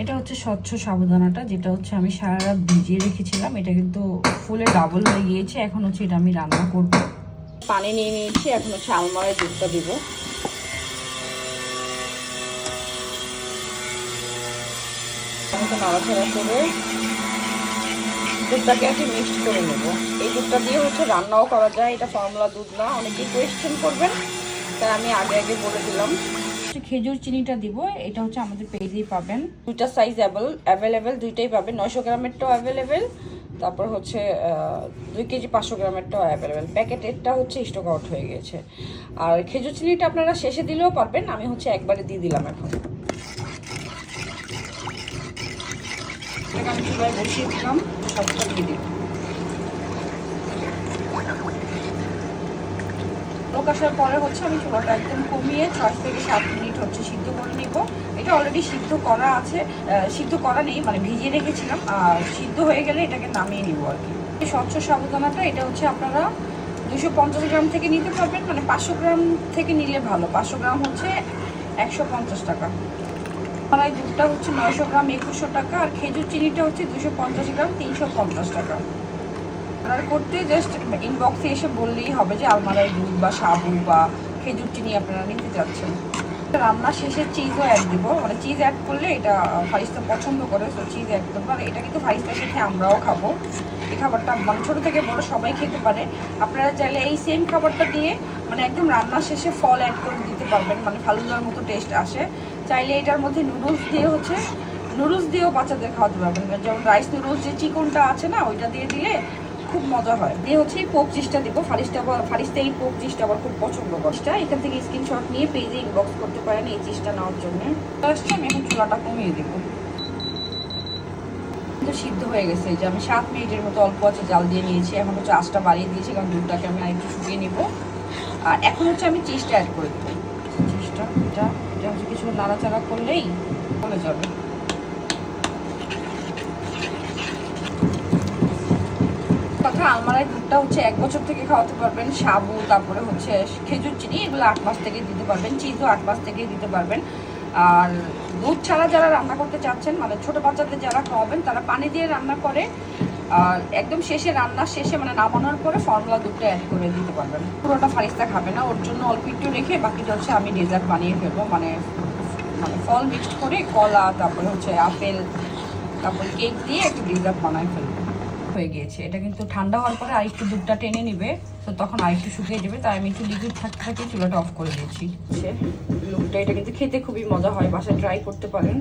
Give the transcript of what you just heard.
এটা হচ্ছে স্বচ্ছ সাবধানাটা, যেটা হচ্ছে আমি সারা রাত ভিজিয়ে রেখেছিলাম। এটা কিন্তু ফুলে ডাবল হয়ে গিয়েছে। এখন হচ্ছে এটা আমি রান্না করব। পানি নিয়ে নিয়েছি, এখন হচ্ছে আলমারায় দুধটা দিব। নাড়াচাড়া করে দুধটাকে মিক্সড করে নেব। এই দুধটা দিয়ে হচ্ছে রান্নাও করা যায়। এটা ফর্মুলা দুধ না, অনেকে কোয়েশ্চেন করবেন। তাই আমি আগে আগে বলে দিলাম। খেজুর চিনিটা দিব, এটা হচ্ছে আমাদের পেজেই পাবেন। দুইটা সাইজ অ্যাভেলেবেল দুইটাই পাবেন, নয়শো গ্রামেরটাও অ্যাভেলেবেল তারপর হচ্ছে দুই কেজি পাঁচশো গ্রামেরটাও অ্যাভেলেবেল প্যাকেটেরটা হচ্ছে স্টক আউট হয়ে গেছে। আর খেজুর চিনিটা আপনারা শেষে দিলেও পারবেন, আমি হচ্ছে একবারে দিয়ে দিলাম এখন। বসিয়ে দিলাম, সবটা দিয়ে দিলাম। আসার পরে হচ্ছে আমি চুলাটা একদম কমিয়ে ছয় থেকে সাত মিনিট হচ্ছে সিদ্ধ করে নিব। এটা অলরেডি সিদ্ধ করা আছে। সিদ্ধ করা নেই মানে ভিজিয়ে রেখেছিলাম। আর সিদ্ধ হয়ে গেলে এটাকে নামিয়ে নিব আর কি। স্বচ্ছ সাবুদানাটা, এটা হচ্ছে আপনারা দুশো পঞ্চাশ গ্রাম থেকে নিতে পারবেন মানে পাঁচশো গ্রাম থেকে নিলে ভালো। পাঁচশো গ্রাম হচ্ছে একশো পঞ্চাশ টাকা। মালাই দুধটা হচ্ছে নয়শো গ্রাম, একুশশো টাকা। আর খেজুর চিনিটা হচ্ছে দুশো পঞ্চাশ গ্রাম, তিনশো পঞ্চাশ টাকা। অর্ডার করতে জাস্ট ইনবক্সে এসে বললেই হবে যে আলমারাই দুধ বা সাবু বা খেজুর চিনি আপনারা নিতে চাচ্ছেন রান্না শেষে চিজও অ্যাড দিব। মানে চিজ অ্যাড করলে এটা ফারিস্তা পছন্দ করে তো চিজ অ্যাড করব আর এটা কিন্তু ফারিস্তার সাথে আমরাও খাব। এই খাবারটা মানে ছোটো থেকে বড় সবাই খেতে পারে। আপনারা চাইলে এই সেম খাবারটা দিয়ে মানে একদম রান্না শেষে ফল অ্যাড করে দিতে পারবেন। মানে ফালুদার মতো টেস্ট আসে। চাইলে এটার মধ্যে নুডলস দিয়ে হচ্ছে নুডলস দিয়েও বাচ্চাদের খাওয়াতে পারবেন। যেমন রাইস নুডলস যে চিকনটা আছে না, ওইটা দিয়ে দিলে খুব মজা হয়। দিয়ে হচ্ছে এই পোক চিজটা দিব ফারিস্তা আবার ফারিস্তা এই পোক চিজটা আবার খুব পছন্দ করছে এখান থেকে স্ক্রিনশট নিয়ে পেজে ইনবক্স করতে পারেন এই চিজটা নেওয়ার জন্য। আসছে আমি এখন চুলাটা কমিয়ে দেবো। তো সিদ্ধ হয়ে গেছে এই যে আমি সাত মিনিটের মতো অল্প আছে জাল দিয়ে নিয়েছি এখন হচ্ছে আঁচটা বাড়িয়ে দিয়েছি কারণ দুধটাকে আমি আরেকটু শুকিয়ে নিব। আর এখন হচ্ছে আমি চিজটা অ্যাড করে দেবো। চিজটা এটা এটা হচ্ছে কিছু নাড়াচাড়া করলেই চলে যাবে। কথা দুধটা হচ্ছে এক বছর থেকে খাওয়াতে পারবেন। সাবু, তারপরে হচ্ছে খেজুর চিনি, এগুলো আট মাস থেকে দিতে পারবেন। চিজও আট মাস থেকে দিতে পারবেন। আর দুধ ছাড়া যারা রান্না করতে চাচ্ছেন মানে ছোট বাচ্চাদের যারা খাওয়াবেন, তারা পানি দিয়ে রান্না করে, আর একদম শেষে রান্নার শেষে মানে নামানোর পরে ফর্মুলা দুধটা অ্যাড করে দিতে পারবেন। পুরোটা ফারিস্তা খাবে না, ওর জন্য অল্প একটু রেখে বাকিটা হচ্ছে আমি ডেজার্ট বানিয়ে ফেলব। মানে মানে ফল মিক্সড করে কলা, তারপরে হচ্ছে আপেল, তারপরে কেক দিয়ে একটু ডেজার্ট বানায় ফেলব। হয়ে গিয়েছে। এটা কিন্তু ঠান্ডা হওয়ার পরে আরেকটু দুধটা টেনে নিবে। তো তখন আরেকটু শুকিয়ে যাবে। তাই আমি একটু লিকুইড থাকতে থাকতে চুলাটা অফ করে দিয়েছি। লুকটা, এটা কিন্তু খেতে খুবই মজা হয়। বাসায় ট্রাই করতে পারেন।